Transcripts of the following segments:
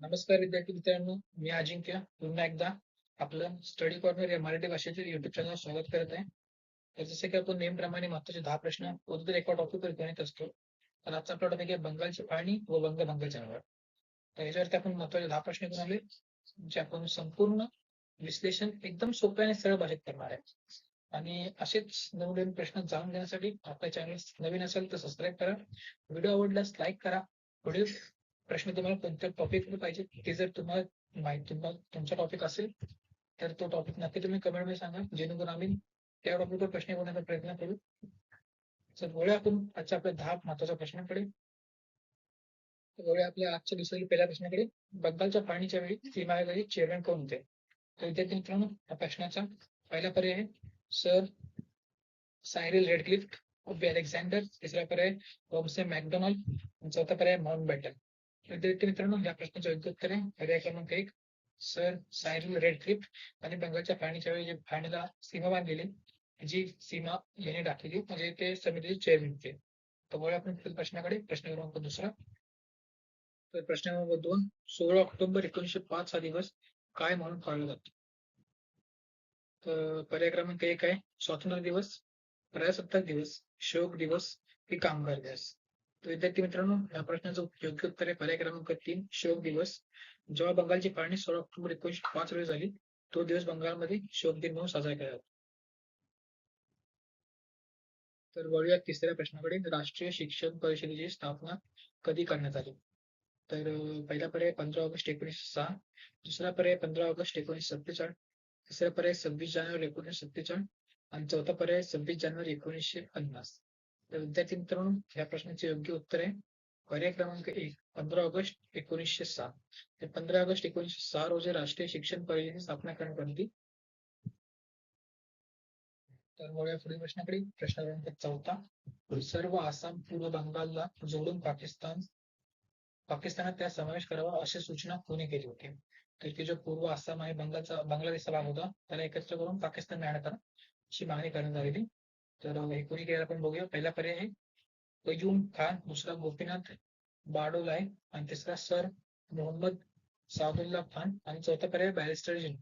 नमस्कार विद्यार्थी मित्रांनो मी अजिंक्य. पुन्हा एकदा आपलं स्टडी कॉर्नर या मराठी भाषेचे युट्यूब चॅनल स्वागत करत आहे. तर जसे की आपण नेमप्रमाणे महत्त्वाचे दहा प्रश्न कोणत्या एका टॉपिकवर घेऊन असतो. तर आजचा आपला टॉपिक आहे बंगालची पाणी व बंगभंग चळवळ तर याच्यावरती आपण महत्त्वाचे दहा प्रश्न घेऊन आले जे आपण संपूर्ण विश्लेषण एकदम सोप्या आणि सरळ भाषेत करणार आहे. आणि असेच नवनवीन प्रश्न जाणून घेण्यासाठी आपल्या चॅनल नवीन असेल तर सबस्क्राईब करा. व्हिडिओ आवडल्यास लाईक करा. व्हिडिओ प्रश्न तुम्हाला कोणत्या टॉपिक पाहिजे, ते जर तुम्हाला माहिती तुमचा टॉपिक असेल, तर तो टॉपिक नक्की तुम्ही कमेंट मध्ये सांगा. जेणेकरून आम्ही त्या टॉपिकवर प्रश्न बनवण्याचा प्रयत्न करू. तर वळूया आपण. आजच्या आपल्या दहा महत्वाच्या प्रश्नांकडे वळूया आपल्या आजच्या दिवसातील पहिल्या प्रश्नाकडे. बंगालच्या पाणीच्या वेळी सीमा आयोगाचे चेअरमॅन कोण होते? तर विद्यार्थी मित्रांनो, या प्रश्नाचा पहिला पर्याय सर सायरिल रेडक्लिफ्ट अलेक्झांडर. तिसरा पर्याय, होमसे मॅकडोनाल्ड. चौथा पर्याय, माउंट बॅटन. विद्यार्थी मित्रांनो या प्रश्नाचे योग्य उत्तर आहे. पर्याय क्रमांक एक सर सायरल रेड क्लिप आणि बंगालच्या फाळणीच्या वेळी जे फाळणीला सीमा बांधलेली जी सीमा याने दाखवली म्हणजे ते समितीचे चेअरमॅन होते. तर आपण पुढील प्रश्नाकडे. प्रश्न क्रमांक दुसरा. तर प्रश्न क्रमांक दोन सोळा ऑक्टोबर एकोणीसशे पाच हा दिवस काय म्हणून पाळला जातो? तर पर्याय क्रमांक एक आहे स्वातंत्र्य दिवस प्रजासत्ताक दिवस शोक दिवस की कामगार दिवस. विद्यार्थी मित्रांनो या प्रश्नाचं योग्य उत्तर आहे. पर्याय क्रमांक तीन शोक दिवस. जेव्हा बंगालची फाळणी सोळा ऑक्टोबर एकोणीशे पाच रोजी झाली तो दिवस बंगालमध्ये शोक दिन म्हणून साजरा केला जातो. तर वळूया तिसऱ्या प्रश्नाकडे. राष्ट्रीय शिक्षण परिषदेची स्थापना कधी करण्यात आली? तर पहिला पर्याय पंधरा ऑगस्ट एकोणीसशे सहा. दुसरा पर्याय पंधरा ऑगस्ट एकोणीसशे सत्तेचाळीस. तिसरा पर्याय सव्वीस जानेवारी एकोणीसशे सत्तेचाळीस. आणि चौथा पर्याय सव्वीस जानेवारी एकोणीसशे पन्नास. तर विद्यार्थी मित्रांनो या प्रश्नाचे योग्य उत्तर आहे पर्याय क्रमांक एक पंधरा ऑगस्ट एकोणीसशे सहा ते पंधरा ऑगस्ट एकोणीसशे सहा रोजी राष्ट्रीय शिक्षण परिषदेची स्थापना करण्यात आली तर वळूया पुढील प्रश्नाकडे. प्रश्न क्रमांक चौथा. सर्व आसाम पूर्व बंगालला जोडून पाकिस्तान पाकिस्तानात त्या समावेश करावा अशी सूचना कोणी केली होती. तर की जो पूर्व आसाम आणि बंगालचा बांगलादेशचा भाग होता त्याला एकत्र करून पाकिस्तान मिळण्यात आला. अशी मागणी करण्यात आलेली. तर हे कोणी आपण बघूया पहिला पर्याय आहे कयूम खान दुसरा गोपीनाथ बाडोलाय आणि तिसरा सर मोहम्मद सादुल्ला खान आणि चौथा पर्याय बॅरिस्टर जिन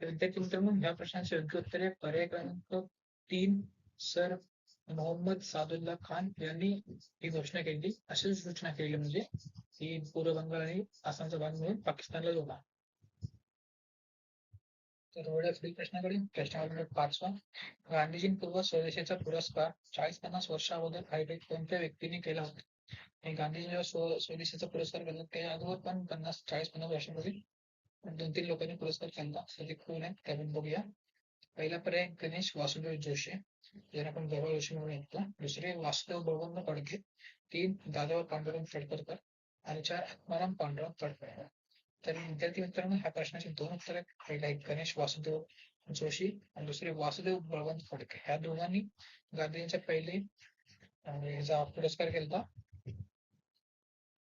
तर विद्यार्थी मित्रांनो ह्या प्रश्नाचे योग्य उत्तर आहे पर्याय क्रमांक तीन सर मोहम्मद सादुल्ला खान यांनी ही घोषणा केली अशी सूचना केली म्हणजे ही पूर्व बंगाल आणि आसामचा भाग मिळून पाकिस्तानला जोडा तर एवढ्या पुढील प्रश्नाकडे प्रश्न क्रमांक पाचवा. गांधीजींपूर्व स्वदेशीचा पुरस्कार चाळीस पन्नास वर्षा अगोदर कोणत्या व्यक्तीने केला होता? आणि गांधीजी जेव्हा स्वदेशीचा पुरस्कार केला त्या अगोदर पण पन्नास चाळीस पन्नास वर्षामध्ये दोन तीन लोकांनी पुरस्कार केला. तर ते कोण आहे ते बघूया. पहिला पर्याय गणेश वासुदेव जोशी. ज्यांना आपण गौरव जोशी म्हणून येतो दुसरे वासुदेव बळवंत फडके. तीन दादावर पांडुरंग फडकरकर. आणि चार आत्माराम पांडुरंग फडकरकर. तर विद्यार्थी मित्रांनो ह्या प्रश्नाचे दोन उत्तर आहेत. पहिला एक गणेश वासुदेव जोशी आणि दुसरे वासुदेव बळवंत फडके. ह्या दोघांनी गांधीजींच्या पहिले ह्याचा पुरस्कार केला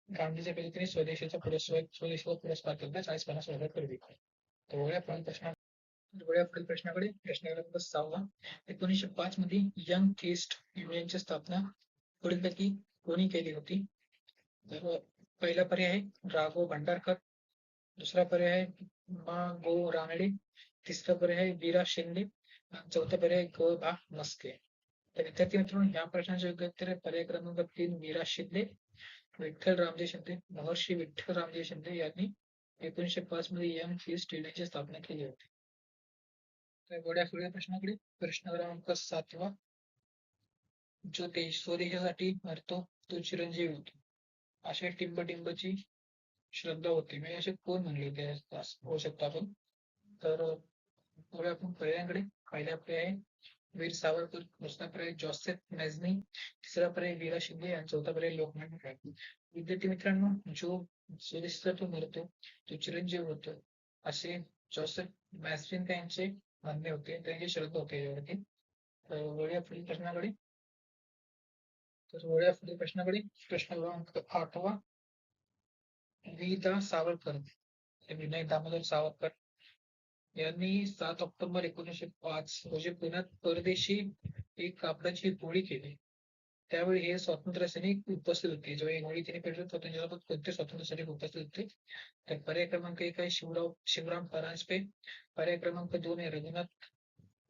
गांधीच्या पहिले त्यांनी स्वदेशीचा पुरस्कार स्वदेशीचा पुरस्कार केला चाळीस पन्नास वर्षापूर्वी तर वळ्या पुढील प्रश्ना वळ्या पुढील प्रश्नाकडे. प्रश्न क्रमांक सहावा. एकोणीसशे पाच मध्ये यंग ईस्ट युनियनची स्थापना पुढीलपैकी कोणी केली होती? तर पहिला पर्याय राघव भंडारकर. दुसरा पर्याय आहे मा गो रानडे तिसरा पर्याय आहे वीरा शिंदे चौथा पर्याय ग बा मस्के. तर विद्यार्थी मित्रांनो या प्रश्नाचे योग्य उत्तर पर्याय क्रमांक तीन वीरा शिंदे विठ्ठल रामजी शिंदे महर्षी विठ्ठल रामजी शिंदे यांनी एकोणीशे पाच मध्ये यंग ईस्ट युनियनची स्थापना केली होती. तर पुढे प्रश्नाकडे प्रश्न क्रमांक सातवा. जो देश स्वदेशासाठी मरतो तो चिरंजीवी होतो. अशा टिंबटिंबची श्रद्धा होती. म्हणजे असे कोण म्हणले होते असं होऊ शकतो आपण. तर पुढे आपण पर्यायांकडे. पहिला पर्याय वीर सावरकर दुसरा पर्याय जोसेफ मेझनी तिसरा पर्याय वीरा शिंदे आणि चौथा पर्याय लोकमान्य टिळक विद्यार्थी मित्रांनो जो स्वदेशासाठी मरतो तो चिरंजीव होतो. असे जोसेफ मॅझिन त्यांचे म्हणणे होते त्यांची श्रद्धा होते यावरती तर वळूया पुढील प्रश्नाकडे. तर वळूया पुढील प्रश्नाकडे. प्रश्न क्रमांक आठवा. विदा सावरकर विनायक विनय दामोदर सावरकर यांनी सात ऑक्टोबर एकोणीसशे पाच रोजी पुण्यात परदेशी एक कापडाची होळी केली. त्यावेळी हे स्वातंत्र्य सैनिक उपस्थित होते. जेव्हा ही गोळी त्यांनी पेटवत त्यांच्यासोबत कोणते स्वातंत्र्य सैनिक उपस्थित होते? तर पर्याय क्रमांक एक आहे शिवराव शिवराम परांजपे. पर्याय क्रमांक दोन आहे रघुनाथ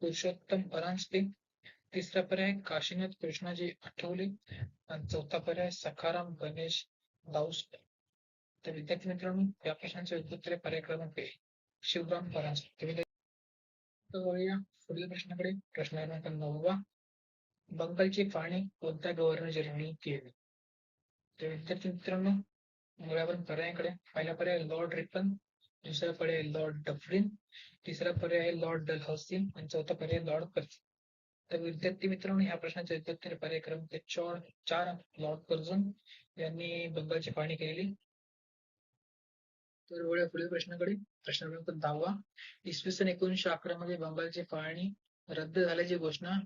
पुरुषोत्तम परांजपे. तिसरा पर्याय काशीनाथ कृष्णाजी आठवले. आणि चौथा पर्याय सखाराम गणेश दाऊस तर विद्यार्थी मित्रांनो या प्रश्नाचे उत्तर पर्याक्रम पर्याय क्रमांक शिवराम परांजपे. वळूया पुढील प्रश्नाकडे. प्रश्न क्रमांक नववा. बंगालची फाळणी कोणत्या गव्हर्नर जनरलनी केली? तर विद्यार्थी मित्रांनो मुळावरून पर्यायाकडे. पहिला पर्याय लॉर्ड रिपन दुसरा पर्याय लॉर्ड डफरिन तिसरा पर्याय आहे लॉर्ड डलहौसी आणि चौथा पर्याय लॉर्ड कर्झन तर विद्यार्थी मित्रांनो ह्या प्रश्नाचे उत्तर पर्याय क्रमांक चार लॉर्ड कर्झन यांनी बंगालची पाणी केलेली. तर वळूया पुढील प्रश्नाकडे प्रश्न क्रमांक दहावा इसवी सन एकोणीसशे अकरा मध्ये बंगालची फाळणी रद्द झाल्याची घोषणा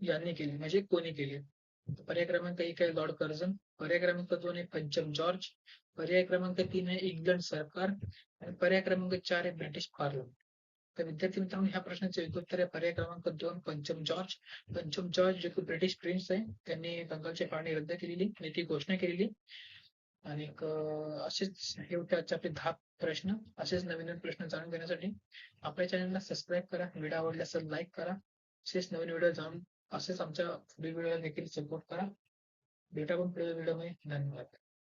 यांनी केली. म्हणजे कोणी केली? पर्याय क्रमांक एक आहे लॉर्ड कर्झन. पर्याय क्रमांक दोन आहे पंचम जॉर्ज. पर्याय क्रमांक तीन आहे इंग्लंड सरकार. आणि पर्याय क्रमांक चार आहे ब्रिटिश पार्लमेंट. तर विद्यार्थी मित्रांनो ह्या प्रश्नाचे उत्तर आहे पर्याय क्रमांक दोन पंचम जॉर्ज. पंचम जॉर्ज जे की ब्रिटिश प्रिन्स आहे त्यांनी बंगालची फाळणी रद्द केलेली आणि ती घोषणा केलेली. आणि असेच हे होते आजचे आपले दहा प्रश्न असेच नवीन नवीन प्रश्न जाणून घेण्यासाठी आपल्या चॅनलला सबस्क्राईब करा व्हिडिओ आवडला असेल लाईक करा असेच नवीन व्हिडिओ जाऊन असेच आमच्या पुढील व्हिडिओला देखील सपोर्ट करा. भेटा पण पुढील व्हिडिओमध्ये. धन्यवाद.